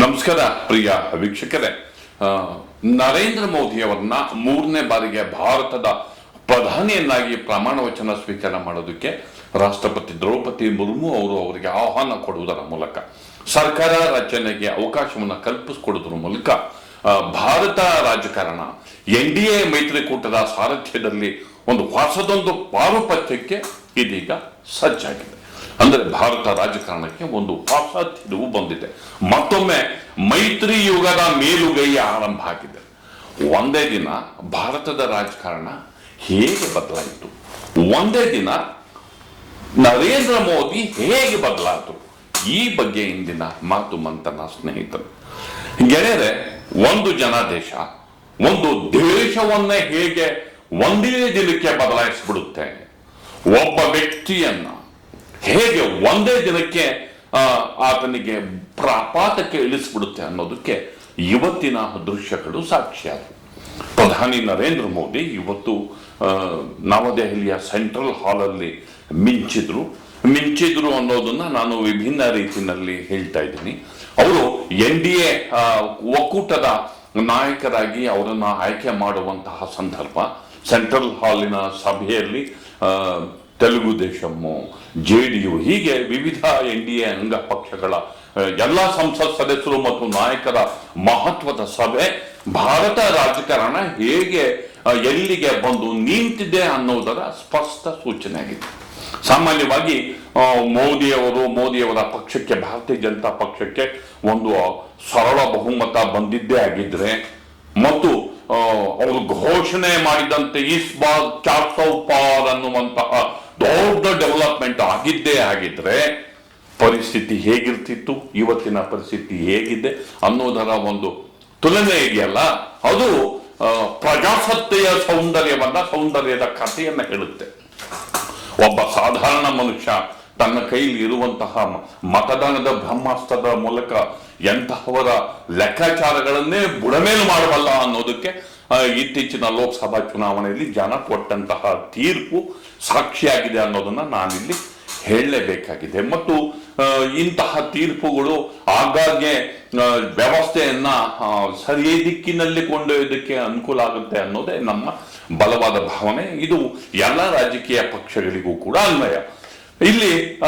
ನಮಸ್ಕಾರ, ಪ್ರಿಯ ವೀಕ್ಷಕರೇ. ನರೇಂದ್ರ ಮೋದಿಯವರನ್ನ ಮೂರನೇ ಬಾರಿಗೆ ಭಾರತದ ಪ್ರಧಾನಿಯನ್ನಾಗಿ ಪ್ರಮಾಣ ವಚನ ಸ್ವೀಕಾರ ಮಾಡೋದಕ್ಕೆ ರಾಷ್ಟ್ರಪತಿ ದ್ರೌಪದಿ ಮುರ್ಮು ಅವರು ಅವರಿಗೆ ಆಹ್ವಾನ ಕೊಡುವುದರ ಮೂಲಕ, ಸರ್ಕಾರ ರಚನೆಗೆ ಅವಕಾಶವನ್ನು ಕಲ್ಪಿಸಿಕೊಡುವುದರ ಮೂಲಕ ಭಾರತ ರಾಜಕಾರಣ ಎನ್ ಡಿ ಎ ಮೈತ್ರಿಕೂಟದ ಸಾರಥ್ಯದಲ್ಲಿ ಒಂದು ಹೊಸದೊಂದು ಪಾರುಪತ್ಯಕ್ಕೆ ಇದೀಗ ಸಜ್ಜಾಗಿದೆ. ಅಂದ್ರೆ ಭಾರತ ರಾಜಕಾರಣಕ್ಕೆ ಒಂದು ಹೊಸ ತಿರುವು ಬಂದಿದೆ. ಮತ್ತೊಮ್ಮೆ ಮೈತ್ರಿ ಯುಗದ ಮೇಲುಗೈ ಆರಂಭ ಆಗಿದೆ. ಒಂದೇ ದಿನ ಭಾರತದ ರಾಜಕಾರಣ ಹೇಗೆ ಬದಲಾಯಿತು? ಒಂದೇ ದಿನ ನರೇಂದ್ರ ಮೋದಿ ಹೇಗೆ ಬದಲಾಯಿತು ಈ ಬಗ್ಗೆ ಇಂದಿನ ಮಾತು ಮಂತನ ಸ್ನೇಹಿತರು. ಗೆಳೆಯರೆ, ಒಂದು ಜನಾದೇಶ, ಒಂದು ದೇಶವನ್ನೇ ಹೇಗೆ ಒಂದೇ ದಿನಕ್ಕೆ ಬದಲಾಯಿಸಿಬಿಡುತ್ತೆ? ಒಬ್ಬ ವ್ಯಕ್ತಿಯನ್ನ ಹೇಗೆ ಒಂದೇ ದಿನಕ್ಕೆ ಆತನಿಗೆ ಪ್ರಾಪಾತಕ್ಕೆ ಇಳಿಸ್ಬಿಡುತ್ತೆ ಅನ್ನೋದಕ್ಕೆ ಇವತ್ತಿನ ದೃಶ್ಯಗಳು ಸಾಕ್ಷಿಯಾದವು ಪ್ರಧಾನಿ ನರೇಂದ್ರ ಮೋದಿ ಇವತ್ತು ನವದೆಹಲಿಯ ಸೆಂಟ್ರಲ್ ಹಾಲಲ್ಲಿ ಮಿಂಚಿದ್ರು. ಮಿಂಚಿದ್ರು ಅನ್ನೋದನ್ನ ನಾನು ವಿಭಿನ್ನ ರೀತಿಯಲ್ಲಿ ಹೇಳ್ತಾ ಇದ್ದೀನಿ. ಅವರು ಎನ್ ಡಿ ಎ ಒಕ್ಕೂಟದ ನಾಯಕರಾಗಿ ಅವರನ್ನು ಆಯ್ಕೆ ಮಾಡುವಂತಹ ಸಂದರ್ಭ ಸೆಂಟ್ರಲ್ ಹಾಲಿನ ಸಭೆಯಲ್ಲಿ ಆ, ತೆಲುಗು ದೇಶಮ್ಮು ಜೆ ಡಿ ಯು ಹೀಗೆ ವಿವಿಧ ಎನ್ ಡಿ ಎ ಅಂಗ ಪಕ್ಷಗಳ ಎಲ್ಲ ಸಂಸತ್ ಸದಸ್ಯರು ಮತ್ತು ನಾಯಕರ ಮಹತ್ವದ ಸಭೆ ಭಾರತ ರಾಜಕಾರಣ ಹೇಗೆ ಎಲ್ಲಿಗೆ ಬಂದು ನಿಂತಿದೆ ಅನ್ನೋದರ ಸ್ಪಷ್ಟ ಸೂಚನೆ ಆಗಿದೆ. ಸಾಮಾನ್ಯವಾಗಿ ಮೋದಿಯವರು ಮೋದಿಯವರ ಪಕ್ಷಕ್ಕೆ ಭಾರತೀಯ ಜನತಾ ಪಕ್ಷಕ್ಕೆ ಒಂದು ಸರಳ ಬಹುಮತ ಬಂದಿದ್ದೇ ಆಗಿದ್ರೆ ಮತ್ತು ಅವರು ಘೋಷಣೆ ಮಾಡಿದಂತೆ ಇಸ್ ಪಾರ್ ಅನ್ನುವಂತಹ ದೊಡ್ಡ ಡೆವಲಪ್ಮೆಂಟ್ ಆಗಿದ್ದೇ ಆಗಿದ್ರೆ ಪರಿಸ್ಥಿತಿ ಹೇಗಿರ್ತಿತ್ತು, ಇವತ್ತಿನ ಪರಿಸ್ಥಿತಿ ಹೇಗಿದೆ ಅನ್ನೋದರ ಒಂದು ತುಲನೆ ಇದೆಯಲ್ಲ, ಅದು ಪ್ರಜಾಸತ್ತೆಯ ಸೌಂದರ್ಯವನ್ನ ಸೌಂದರ್ಯದ ಕಥೆಯನ್ನ ಹೇಳುತ್ತೆ. ಒಬ್ಬ ಸಾಧಾರಣ ಮನುಷ್ಯ ತನ್ನ ಕೈಲಿ ಇರುವಂತಹ ಮತದಾನದ ಬ್ರಹ್ಮಾಸ್ತ್ರದ ಮೂಲಕ ಎಂತಹವರ ಲೆಕ್ಕಾಚಾರಗಳನ್ನೇ ಬುಡಮೇಲು ಮಾಡಬಲ್ಲ ಅನ್ನೋದಕ್ಕೆ ಇತ್ತೀಚಿನ ಲೋಕಸಭಾ ಚುನಾವಣೆಯಲ್ಲಿ ಜನ ಕೊಟ್ಟಂತಹ ತೀರ್ಪು ಸಾಕ್ಷಿಯಾಗಿದೆ ಅನ್ನೋದನ್ನ ನಾನಿಲ್ಲಿ ಹೇಳಲೇಬೇಕಾಗಿದೆ. ಮತ್ತು ಇಂತಹ ತೀರ್ಪುಗಳು ಆಗಾಗ್ಗೆ ವ್ಯವಸ್ಥೆಯನ್ನ ಸರಿಯ ದಿಕ್ಕಿನಲ್ಲಿ ಕೊಂಡೊಯ್ಯೋದಕ್ಕೆ ಅನುಕೂಲ ಆಗುತ್ತೆ ಅನ್ನೋದೇ ನಮ್ಮ ಬಲವಾದ ಭಾವನೆ. ಇದು ಎಲ್ಲ ರಾಜಕೀಯ ಪಕ್ಷಗಳಿಗೂ ಕೂಡ ಅನ್ವಯ. ಇಲ್ಲಿ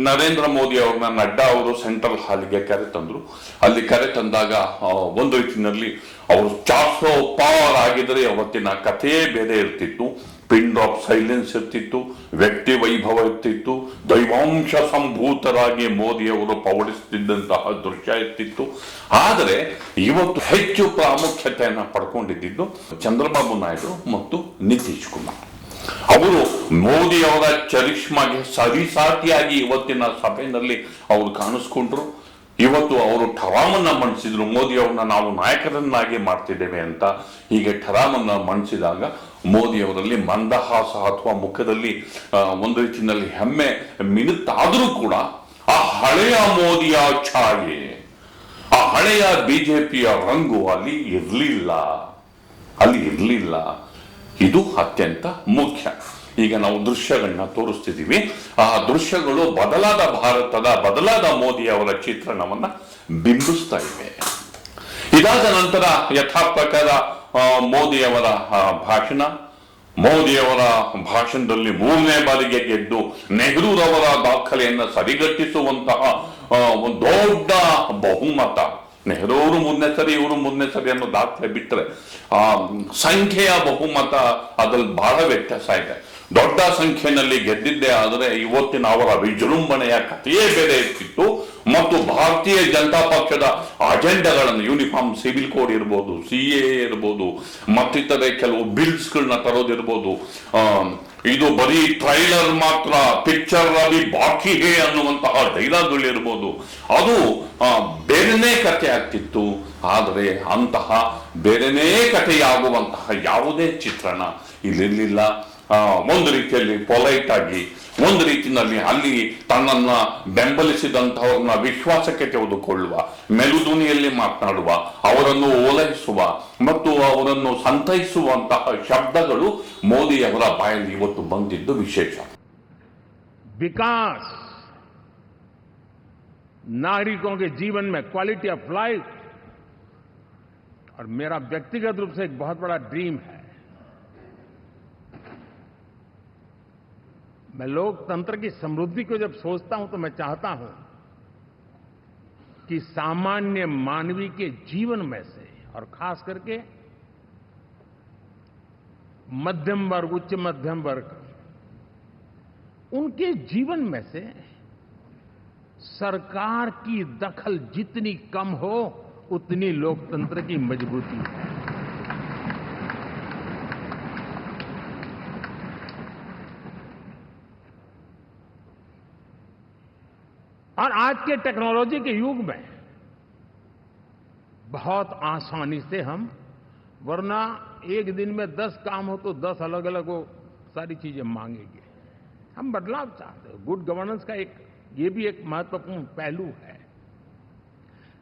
ನರೇಂದ್ರ ಮೋದಿ ಅವ್ರನ್ನ ನಡ್ಡಾ ಅವರು ಸೆಂಟ್ರಲ್ ಹಾಲಿಗೆ ಕರೆ ತಂದ್ರು. ಅಲ್ಲಿ ಕರೆ ತಂದಾಗ ಒಂದು ರೀತಿಯಲ್ಲಿ ಅವರು ಚಾರ್ಸೋ ಪವರ್ ಆಗಿದ್ರೆ ಅವತ್ತಿನ ಕಥೆಯೇ ಬೇರೆ ಇರ್ತಿತ್ತು. ಪಿನ್ ಡ್ರಾಪ್ ಸೈಲೆನ್ಸ್ ಇರ್ತಿತ್ತು, ವ್ಯಕ್ತಿ ವೈಭವ ಇರ್ತಿತ್ತು, ದೈವಾಂಶ ಸಂಭೂತರಾಗಿ ಮೋದಿ ಅವರು ಪವಡಿಸುತ್ತಿದ್ದಂತಹ ದೃಶ್ಯ ಇರ್ತಿತ್ತು. ಆದರೆ, ಇವತ್ತು ಹೆಚ್ಚು ಪ್ರಾಮುಖ್ಯತೆಯನ್ನು ಪಡ್ಕೊಂಡಿದ್ದು ಚಂದ್ರಬಾಬು ನಾಯ್ಡು ಮತ್ತು ನಿತೀಶ್ ಕುಮಾರ್. ಅವರು ಮೋದಿ ಅವರ ಚರಿಷ್ಮಾಗೆ ಸರಿಸಾಟಿಯಾಗಿ ಇವತ್ತಿನ ಸಭೆಯಲ್ಲಿ ಅವರು ಕಾಣಿಸ್ಕೊಂಡ್ರು. ಇವತ್ತು ಅವರು ಠರಾಮನ್ನ ಮೋದಿ ಅವ್ರನ್ನ ನಾವು ನಾಯಕರನ್ನಾಗಿ ಮಾಡ್ತಿದ್ದೇವೆ ಅಂತ. ಹೀಗೆ ಠರಾಮನ್ನ ಮೋದಿ ಅವರಲ್ಲಿ ಮಂದಹಾಸ ಅಥವಾ ಮುಖದಲ್ಲಿ ಒಂದು ರೀತಿಯಲ್ಲಿ ಹೆಮ್ಮೆ ಮಿನುತ್ತಾದರೂ ಕೂಡ ಆ ಹಳೆಯ ಮೋದಿಯ ಛಾಯೆ, ಆ ಹಳೆಯ ಬಿಜೆಪಿಯ ರಂಗು ಅಲ್ಲಿ ಇರಲಿಲ್ಲ. ಅಲ್ಲಿ ಇರಲಿಲ್ಲ. ಇದು ಅತ್ಯಂತ ಮುಖ್ಯ. ಈಗ ನಾವು ದೃಶ್ಯಗಳನ್ನ ತೋರಿಸ್ತಿದ್ದೀವಿ. ಆ ದೃಶ್ಯಗಳು ಬದಲಾದ ಭಾರತದ, ಬದಲಾದ ಮೋದಿ ಅವರ ಚಿತ್ರಣವನ್ನ ಬಿಂಬಿಸ್ತಾ ಇವೆ. ಇದಾದ ನಂತರ ಯಥಾ ಪ್ರಕಾರ ಮೋದಿಯವರ ಭಾಷಣ. ಮೋದಿಯವರ ಭಾಷಣದಲ್ಲಿ ಮೂರನೇ ಬಾರಿಗೆ ಗೆದ್ದು ನೆಹರೂರವರ ದಾಖಲೆಯನ್ನು ಸರಿಗಟ್ಟಿಸುವಂತಹ ಒಂದು ದೊಡ್ಡ ಬಹುಮತ. ನೆಹರು ಅವರು ಮೂರನೇ ಸರಿ ಇವರು ಮೂರನೇ ಸರಿ ಅನ್ನೋ ದಾಖಲೆ ಬಿಟ್ಟರೆ ಆ, ಸಂಖ್ಯೆಯ ಬಹುಮತ ಅದ್ರಲ್ಲಿ ಬಹಳ ವ್ಯತ್ಯಾಸ ಇದೆ. ದೊಡ್ಡ ಸಂಖ್ಯೆಯಲ್ಲಿ ಗೆದ್ದಿದ್ದೆ ಆದರೆ ಇವತ್ತಿನ ಅವರ ವಿಜೃಂಭಣೆಯ ಕಥೆಯೇ ಬೇರೆ ಇರ್ತಿತ್ತು. ಮತ್ತು ಭಾರತೀಯ ಜನತಾ ಪಕ್ಷದ ಅಜೆಂಡಾಗಳನ್ನು, ಯೂನಿಫಾರ್ಮ್ ಸಿವಿಲ್ ಕೋಡ್ ಇರ್ಬೋದು, ಸಿ ಎ ಇರ್ಬೋದು, ಮತ್ತಿತರೆ ಕೆಲವು ಬಿಲ್ಸ್ಗಳನ್ನ ತರೋದಿರ್ಬೋದು ಇದು ಬರೀ ಟ್ರೈಲರ್ ಮಾತ್ರ ಪಿಕ್ಚರ್ ಅಲ್ಲಿ ಬಾಕಿ ಹೇ ಅನ್ನುವಂತಹ ಡೈಲಾಗ್ಗಳು ಇರ್ಬೋದು. ಅದು ಬೇರೆನೇ ಕಥೆ ಆಗ್ತಿತ್ತು. ಆದರೆ ಅಂತಹ ಬೇರೆನೇ ಕಥೆಯಾಗುವಂತಹ ಯಾವುದೇ ಚಿತ್ರಣ ಇಲ್ಲಿರಲಿಲ್ಲ. ಒಂದು ರೀತಿಯಲ್ಲಿ ಪೊಲೈಟ್ ಆಗಿ ಒಂದು ರೀತಿಯಲ್ಲಿ ಅಲ್ಲಿ ತನ್ನನ್ನ ಬೆಂಬಲಿಸಿದಂತಹವ್ರನ್ನ ವಿಶ್ವಾಸಕ್ಕೆ ತೆಗೆದುಕೊಳ್ಳುವ ಮೆಲುಧ್ವನಿಯಲ್ಲಿ ಮಾತನಾಡುವ ಅವರನ್ನು ಓಲೈಸುವ ಮತ್ತು ಅವರನ್ನು ಸಂತೈಸುವಂತಹ ಶಬ್ದಗಳು ಮೋದಿಯವರ ಬಾಯಲ್ಲಿ ಇವತ್ತು ಬಂದಿದ್ದು ವಿಶೇಷ विकास नागरिकों के जीवन में क्वालिटी ऑफ लाइफ और मेरा व्यक्तिगत रूप से एक बहुत बड़ा ड्रीम है मैं लोकतंत्र की समृद्धि को जब सोचता हूँ तो मैं चाहता हूँ कि सामान्य मानवीय के जीवन में से, और खास करके मध्यम वर्ग, उच्च मध्यम वर्ग, उनके जीवन में से सरकार की दखल जितनी कम हो, उतनी लोकतंत्र की मजबूती है और आज के टेक्नोलॉजी के युग में बहुत आसानी से हम, वरना एक दिन में दस काम हो तो दस अलग अलग वो सारी चीज़ें मांगेंगे। हम बदलाव चाहते हैं। गुड गवर्नेंस का एक, ये भी एक महत्वपूर्ण पहलू है।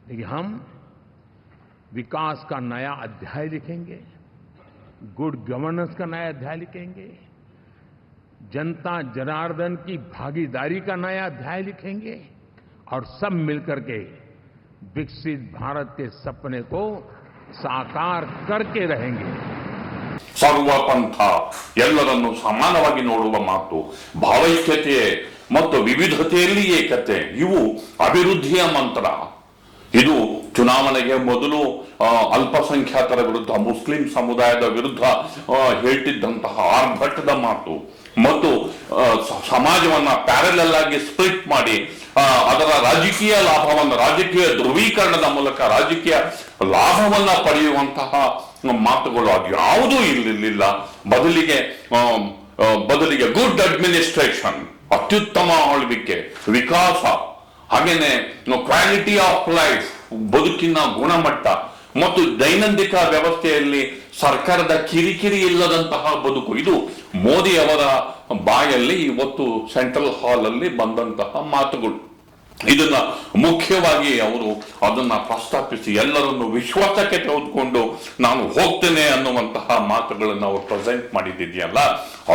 देखिए, हम विकास का नया अध्याय लिखेंगे गुड गवर्नेंस का नया अध्याय लिखेंगे, जनता जनार्दन की भागीदारी का नया अध्याय लिखेंगे और सब मिलकर के विकसित भारत के सपने को साकार करके रहेंगे ಸರ್ವ ಪಂಥ ಎಲ್ಲರನ್ನು ಸಮಾನವಾಗಿ ನೋಡುವ ಮಾತು ಭಾವೈಕ್ಯತೆ ಮತ್ತು ವಿವಿಧತೆಯಲ್ಲಿ ಏಕತೆ ಇವು ಅಭಿವೃದ್ಧಿಯ ಮಂತ್ರ ಇದು ಚುನಾವಣೆಗೆ ಮೊದಲು ಅಲ್ಪಸಂಖ್ಯಾತರ ವಿರುದ್ಧ, ಮುಸ್ಲಿಂ ಸಮುದಾಯದ ವಿರುದ್ಧ ಹೇಳ್ತಿದ್ದಂತಹ ಆರ್ಭಟದ ಮಾತು ಮತ್ತು ಸಮಾಜವನ್ನ ಪ್ಯಾರಲಲ್ ಆಗಿ ಸ್ಪ್ಲಿಟ್ ಮಾಡಿ ಅದರ ರಾಜಕೀಯ ಲಾಭವನ್ನು, ರಾಜಕೀಯ ಧ್ರುವೀಕರಣದ ಮೂಲಕ ರಾಜಕೀಯ ಲಾಭವನ್ನ ಪಡೆಯುವಂತಹ ಮಾತುಗಳು ಅದು ಯಾವುದೂ ಇರಲಿಲ್ಲ ಬದಲಿಗೆ ಬದಲಿಗೆ ಗುಡ್ ಅಡ್ಮಿನಿಸ್ಟ್ರೇಷನ್ ಅತ್ಯುತ್ತಮ ಆಳ್ವಿಕೆ, ವಿಕಾಸ ಹಾಗೇನೆ ಕ್ವಾಲಿಟಿ ಆಫ್ ಲೈಫ್ ಬದುಕಿನ ಗುಣಮಟ್ಟ, ಮತ್ತು ದೈನಂದಿಕ ವ್ಯವಸ್ಥೆಯಲ್ಲಿ ಸರ್ಕಾರದ ಕಿರಿಕಿರಿ ಇಲ್ಲದಂತಹ ಬದುಕು. ಇದು ಮೋದಿ ಅವರ ಬಾಯಲ್ಲಿ ಇವತ್ತು ಸೆಂಟ್ರಲ್ ಹಾಲ್ ಅಲ್ಲಿ ಬಂದಂತಹ ಮಾತುಗಳು. ಇದನ್ನ ಮುಖ್ಯವಾಗಿ ಅವರು ಅದನ್ನ ಪ್ರಸ್ತಾಪಿಸಿ ಎಲ್ಲರನ್ನು ವಿಶ್ವಾಸಕ್ಕೆ ತೆಗೆದುಕೊಂಡು ನಾನು ಹೋಗ್ತೇನೆ ಅನ್ನುವಂತಹ ಮಾತುಗಳನ್ನು ಅವರು ಪ್ರೆಸೆಂಟ್ ಮಾಡಿದ್ದಿದೆಯಲ್ಲ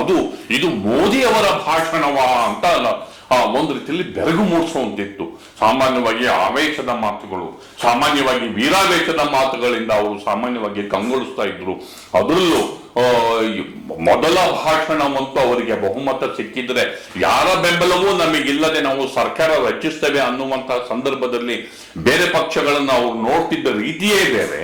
ಅದು ಇದು ಮೋದಿ ಅವರ ಭಾಷಣವಾ ಅಂತ ಅಲ್ಲ. ಆ ಒಂದು ರೀತಿಯಲ್ಲಿ ಬೆರಗು ಮೂಡಿಸುವಂತಿತ್ತು. ಸಾಮಾನ್ಯವಾಗಿ ಆವೇಶದ ಮಾತುಗಳು, ಸಾಮಾನ್ಯವಾಗಿ ವೀರಾವೇಶದ ಮಾತುಗಳಿಂದ ಅವರು ಸಾಮಾನ್ಯವಾಗಿ ಕಂಗೊಳಿಸ್ತಾ ಇದ್ರು. ಅದರಲ್ಲೂ ಮೊದಲ ಭಾಷಣವಂತೂ ಅವರಿಗೆ ಬಹುಮತ ಸಿಕ್ಕಿದ್ರೆ ಯಾರ ಬೆಂಬಲವೂ ನಮಗಿಲ್ಲದೆ ನಾವು ಸರ್ಕಾರ ರಚಿಸ್ತೇವೆ ಅನ್ನುವಂತಹ ಸಂದರ್ಭದಲ್ಲಿ ಬೇರೆ ಪಕ್ಷಗಳನ್ನು ಅವರು ನೋಡ್ತಿದ್ದ ರೀತಿಯೇ ಬೇರೆ.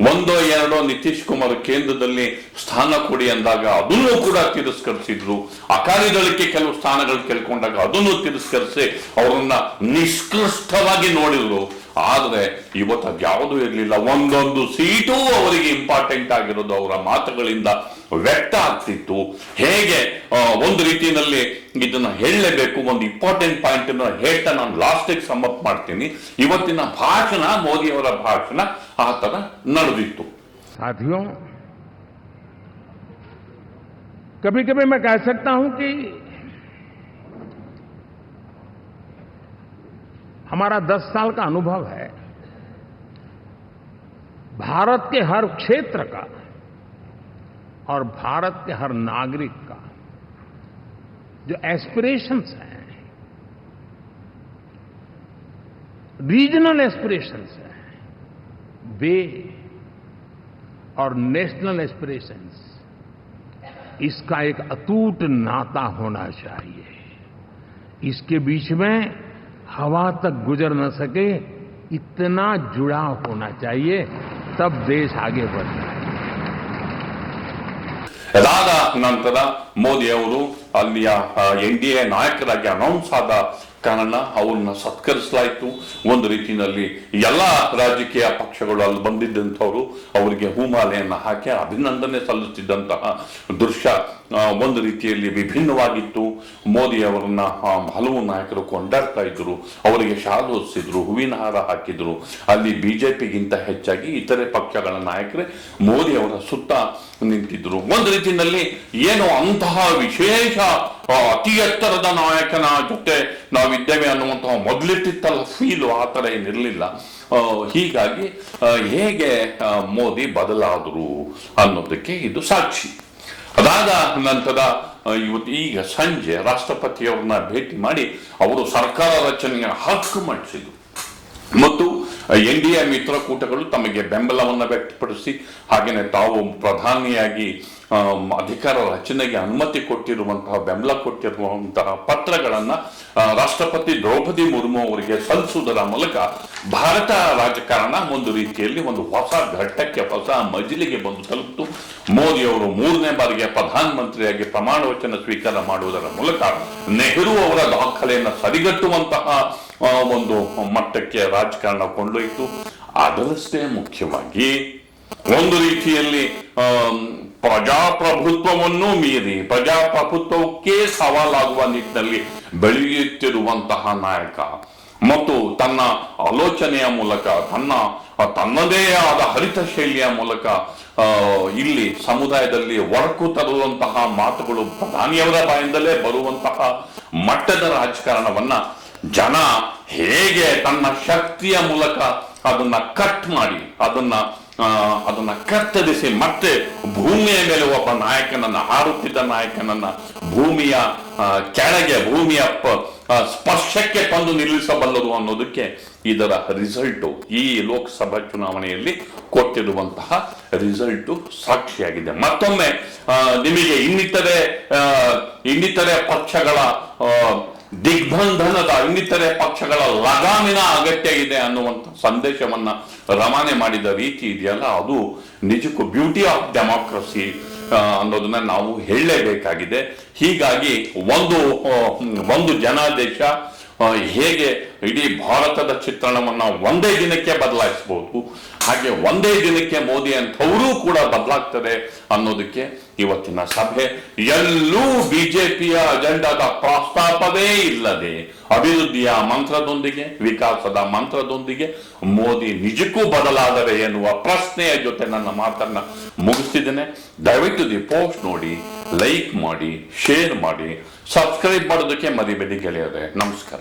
ಒಂದೋ ಎರಡೋ ನಿತೀಶ್ ಕುಮಾರ್ ಕೇಂದ್ರದಲ್ಲಿ ಸ್ಥಾನ ಕೊಡಿ ಅಂದಾಗ ಅದನ್ನು ಕೂಡ ತಿರಸ್ಕರಿಸಿದ್ರು. ಅಕಾಲಿ ದಳಕ್ಕೆ ಕೆಲವು ಸ್ಥಾನಗಳು ಕೇಳ್ಕೊಂಡಾಗ ಅದನ್ನು ತಿರಸ್ಕರಿಸಿ ಅವರನ್ನ ನಿಷ್ಕೃಷ್ಟವಾಗಿ ನೋಡಿದ್ರು. ಆದ್ರೆ ಇವತ್ತು ಅದ್ಯಾವುದೂ ಇರಲಿಲ್ಲ ಒಂದೊಂದು ಸೀಟು ಅವರಿಗೆ ಇಂಪಾರ್ಟೆಂಟ್ ಆಗಿರೋದು ಅವರ ಮಾತುಗಳಿಂದ ವ್ಯಕ್ತ ಆಗ್ತಿತ್ತು ಹೇಗೆ ಆ, ಒಂದು ರೀತಿಯಲ್ಲಿ ಇದನ್ನ ಹೇಳಲೇಬೇಕು ಒಂದು ಇಂಪಾರ್ಟೆಂಟ್ ಪಾಯಿಂಟ್ ಹೇಳ್ತಾ ನಾನು ಲಾಸ್ಟಿಗೆ ಸಮಪ್ ಮಾಡ್ತೀನಿ ಇವತ್ತಿನ ಭಾಷಣ ಮೋದಿಯವರ ಭಾಷಣ ಆ ತರ ನಡೆದಿತ್ತು साथियों कभी कभी मैं कह सकता हूं कि हमारा दस साल का अनुभव है। भारत के हर क्षेत्र का और भारत के हर नागरिक का जो एस्पिरेशंस हैं रीजनल एस्पिरेशंस हैं, वे और नेशनल एस्पिरेशंस इसका एक अटूट नाता होना चाहिए। इसके बीच में हवा तक गुजर न सके इतना जुड़ाव होना चाहिए तब देश आगे बढ़ता है ಅದಾದ ನಂತರ ಮೋದಿ ಅವರು ಅಲ್ಲಿಯ ಎನ್ ಡಿ ಎ ನಾಯಕರಾಗಿ ಅನೌನ್ಸ್ ಆದ ಕಾರಣ ಅವ್ರನ್ನ ಸತ್ಕರಿಸಲಾಯಿತು ಒಂದು ರೀತಿಯಲ್ಲಿ ಎಲ್ಲ ರಾಜಕೀಯ ಪಕ್ಷಗಳು ಅಲ್ಲಿ ಬಂದಿದ್ದಂಥವ್ರು ಅವರಿಗೆ ಹೂಮಾಲೆಯನ್ನ ಹಾಕಿ ಅಭಿನಂದನೆ ಸಲ್ಲಿಸುತ್ತಿದ್ದಂತಹ ದೃಶ್ಯ ಆ, ಒಂದು ರೀತಿಯಲ್ಲಿ ವಿಭಿನ್ನವಾಗಿತ್ತು. ಮೋದಿ ಅವರನ್ನ ಹಲವು ನಾಯಕರು ಕೊಂಡಾಡ್ತಾ ಇದ್ರು. ಅವರಿಗೆ ಶಾಲು ಹೊದಿಸಿದ್ರು ಹೂವಿನ ಹಾರ ಹಾಕಿದ್ರು. ಅಲ್ಲಿ ಬಿಜೆಪಿಗಿಂತ ಹೆಚ್ಚಾಗಿ ಇತರೆ ಪಕ್ಷಗಳ ನಾಯಕರೇ ಮೋದಿ ಅವರ ಸುತ್ತ ನಿಂತಿದ್ರು. ಒಂದು ರೀತಿಯಲ್ಲಿ ಏನು ಅಂತಹ ವಿಶೇಷ ಅತಿ ಎತ್ತರದ ನಾಯಕನ ಜೊತೆ ನಾವಿದ್ದೇವೆ ಅನ್ನುವಂತಹ ಮೊದಲಿಟ್ಟಿತ್ತಲ್ಲ ಫೀಲು ಆ ಥರ ಏನಿರಲಿಲ್ಲ. ಹೀಗಾಗಿ ಹೇಗೆ ಮೋದಿ ಬದಲಾದರು ಅನ್ನೋದಕ್ಕೆ ಇದು ಸಾಕ್ಷಿ. ಅದಾದ ನಂತರ ಇವತ್ತು ಈಗ ಸಂಜೆ ರಾಷ್ಟ್ರಪತಿಯವ್ರನ್ನ ಭೇಟಿ ಮಾಡಿ ಅವರು ಸರ್ಕಾರ ರಚನೆಯ ಹಕ್ಕು ಮಂಡಿಸಿದರು. ಮತ್ತು ಎನ್ ಡಿ ಎ ಮಿತ್ರಕೂಟಗಳು ತಮಗೆ ಬೆಂಬಲವನ್ನು ವ್ಯಕ್ತಪಡಿಸಿ ಹಾಗೆಯೇ ತಾವು ಪ್ರಧಾನಿಯಾಗಿ ಅಧಿಕಾರ ರಚನೆಗೆ ಅನುಮತಿ ಕೊಟ್ಟಿರುವಂತಹ, ಬೆಂಬಲ ಕೊಟ್ಟಿರುವಂತಹ ಪತ್ರಗಳನ್ನು ರಾಷ್ಟ್ರಪತಿ ದ್ರೌಪದಿ ಮುರ್ಮು ಅವರಿಗೆ ಸಲ್ಲಿಸುವುದರ ಮೂಲಕ ಭಾರತ ರಾಜಕಾರಣ ಒಂದು ರೀತಿಯಲ್ಲಿ ಒಂದು ಹೊಸ ಘಟ್ಟಕ್ಕೆ, ಹೊಸ ಮಜಿಲಿಗೆ ಬಂದು ತಲುಪಿತು. ಮೋದಿ ಅವರು ಮೂರನೇ ಬಾರಿಗೆ ಪ್ರಧಾನಮಂತ್ರಿಯಾಗಿ ಪ್ರಮಾಣ ವಚನ ಸ್ವೀಕಾರ ಮಾಡುವುದರ ಮೂಲಕ ನೆಹರು ಅವರ ದಾಖಲೆಯನ್ನು ಸರಿಗಟ್ಟುವಂತಹ ಒಂದು ಮಟ್ಟಕ್ಕೆ ರಾಜಕಾರಣ ಕೊಂಡೊಯ್ತು. ಅದರಷ್ಟೇ ಮುಖ್ಯವಾಗಿ ಒಂದು ರೀತಿಯಲ್ಲಿ ಪ್ರಜಾಪ್ರಭುತ್ವವನ್ನು ಮೀರಿ, ಪ್ರಜಾಪ್ರಭುತ್ವಕ್ಕೆ ಸವಾಲಾಗುವ ನಿಟ್ಟಿನಲ್ಲಿ ಬೆಳೆಯುತ್ತಿರುವಂತಹ ನಾಯಕ ಮತ್ತು ತನ್ನ ಆಲೋಚನೆಯ ಮೂಲಕ, ತನ್ನ, ತನ್ನದೇ ಆದ ಹರಿತ ಶೈಲಿಯ ಮೂಲಕ ಇಲ್ಲಿ ಸಮುದಾಯದಲ್ಲಿ ಒಡಕು ತರುವಂತಹ ಮಾತುಗಳು ಪ್ರಧಾನಿಯವರ ಬಾಯಿಂದಲೇ ಬರುವಂತಹ ಮಟ್ಟದ ರಾಜಕಾರಣವನ್ನ ಜನ ಹೇಗೆ ತನ್ನ ಶಕ್ತಿಯ ಮೂಲಕ ಅದನ್ನ ಕಟ್ ಮಾಡಿ, ಅದನ್ನ ಅದನ್ನ ಕತ್ತರಿಸಿ ಮತ್ತೆ ಭೂಮಿಯ ಮೇಲೆ ಒಬ್ಬ ನಾಯಕನನ್ನ, ಹಾರುತ್ತಿದ್ದ ನಾಯಕನನ್ನ ಭೂಮಿಯ ಕೆಳಗೆ, ಭೂಮಿಯ ಸ್ಪರ್ಶಕ್ಕೆ ತಂದು ನಿಲ್ಲಿಸಬಲ್ಲದು ಅನ್ನೋದಕ್ಕೆ ಇದರ ರಿಸಲ್ಟು ಈ ಲೋಕಸಭಾ ಚುನಾವಣೆಯಲ್ಲಿ ಕೊಟ್ಟಿರುವಂತಹ ರಿಸಲ್ಟು ಸಾಕ್ಷಿಯಾಗಿದೆ. ಮತ್ತೊಮ್ಮೆ ನಿಮಗೆ ಇನ್ನಿತರೆ ಇನ್ನಿತರೆ ಪಕ್ಷಗಳ ದಿಗ್ಬಂಧನದ ಇನ್ನಿತರೆ ಪಕ್ಷಗಳ ಲಗಾಮಿನ ಅಗತ್ಯ ಇದೆ ಅನ್ನುವಂಥ ಸಂದೇಶವನ್ನ ರವಾನೆ ಮಾಡಿದ ರೀತಿ ಇದೆಯಲ್ಲ, ಅದು ನಿಜಕ್ಕೂ ಬ್ಯೂಟಿ ಆಫ್ ಡೆಮಾಕ್ರಸಿ ಅನ್ನೋದನ್ನ ನಾವು ಹೇಳಲೇಬೇಕಾಗಿದೆ. ಹೀಗಾಗಿ ಒಂದು ಒಂದು ಜನಾದೇಶ ಹೇಗೆ ಇಡೀ ಭಾರತದ ಚಿತ್ರಣವನ್ನ ಒಂದೇ ದಿನಕ್ಕೆ ಬದಲಾಯಿಸಬಹುದು ಹಾಗೆ ಒಂದೇ ದಿನಕ್ಕೆ ಮೋದಿ ಅಂಥವರೂ ಕೂಡ ಬದಲಾಗ್ತದೆ ಅನ್ನೋದಕ್ಕೆ ಇವತ್ತಿನ ಸಭೆ. ಎಲ್ಲೂ ಬಿಜೆಪಿಯ ಅಜೆಂಡಾದ ಪ್ರಸ್ತಾಪವೇ ಇಲ್ಲದೆ ಅಭಿವೃದ್ಧಿಯ ಮಂತ್ರದೊಂದಿಗೆ, ವಿಕಾಸದ ಮಂತ್ರದೊಂದಿಗೆ ಮೋದಿ ನಿಜಕ್ಕೂ ಬದಲಾದರೆ ಎನ್ನುವ ಪ್ರಶ್ನೆಯ ಜೊತೆ ನನ್ನ ಮಾತನ್ನ ಮುಗಿಸ್ತಿದ್ದೇನೆ. ದಯವಿಟ್ಟು ದಿ ಪೋಸ್ಟ್ ನೋಡಿ, ಲೈಕ್ ಮಾಡಿ, ಶೇರ್ ಮಾಡಿ. ಸಬ್ಸ್ಕ್ರೈಬ್ ಮಾಡೋದಕ್ಕೆ ಮರಿಬೇಡಿ ಗೆಳೆಯರೆ ನಮಸ್ಕಾರ